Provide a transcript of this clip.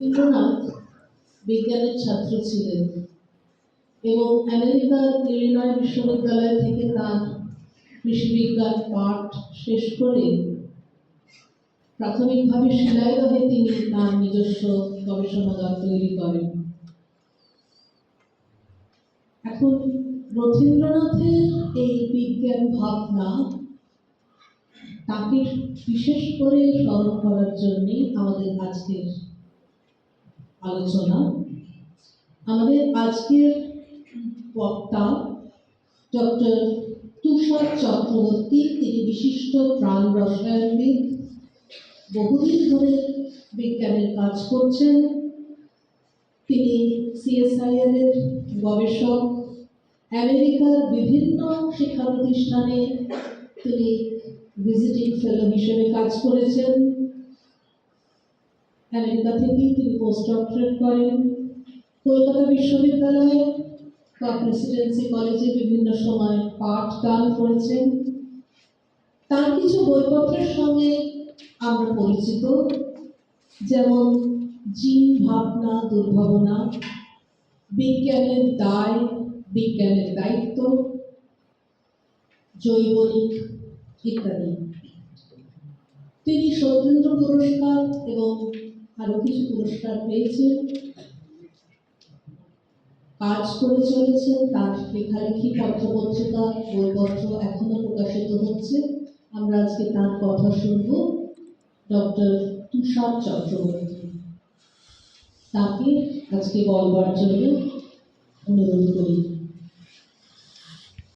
রবীন্দ্রনাথ বিজ্ঞানের ছাত্র ছিলেন এবং আমেরিকার ইলিনয় বিশ্ববিদ্যালয় থেকে তার কৃষিবিজ্ঞান পাঠ শেষ করে প্রাথমিকভাবে শিলাইদহে তিনি তার নিজস্ব গবেষণাগার তৈরি করেন। এখন রথীন্দ্রনাথের এই বিজ্ঞান ভাবনা তাকে বিশেষ করে স্মরণ করার জন্যই আমাদের আজকের আলোচনা। আমাদের আজকের বক্তা ডক্টর তুষার চক্রবর্তী, তিনি বিশিষ্ট প্রাণ রসায়নবিদ, বহুদিন ধরে বিজ্ঞানের কাজ করছেন। তিনি সিএসআইআর এর গবেষক। আমেরিকার বিভিন্ন শিক্ষা প্রতিষ্ঠানে তিনি ভিজিটিং ফেলো হিসেবে কাজ করেছেন। আমেরিকা থেকেই তিনি পোস্ট ডক্টরেট করেন। কলকাতা বিশ্ববিদ্যালয়ে বা প্রেসিডেন্সি কলেজে বিভিন্ন সময় পাঠ দান করেছেন। তার কিছু বইপত্রের সঙ্গে আমরা পরিচিত, যেমন জিন ভাবনা দুর্ভাবনা, বিজ্ঞানের দায়, বিজ্ঞানের দায়িত্ব, জৈবনিক ইত্যাদি। তিনি সত্যেন্দ্র পুরস্কার এবং আরও কিছু পুরস্কার পেয়েছেন, কাজ করে চলেছেন, তার লেখালেখি, পত্রপত্রিকা, বইপত্র এখনও প্রকাশিত হচ্ছে। আমরা আজকে তার কথা শুনব, ডক্টর তুষার চক্রবর্তী তাকে আজকে বলবার জন্য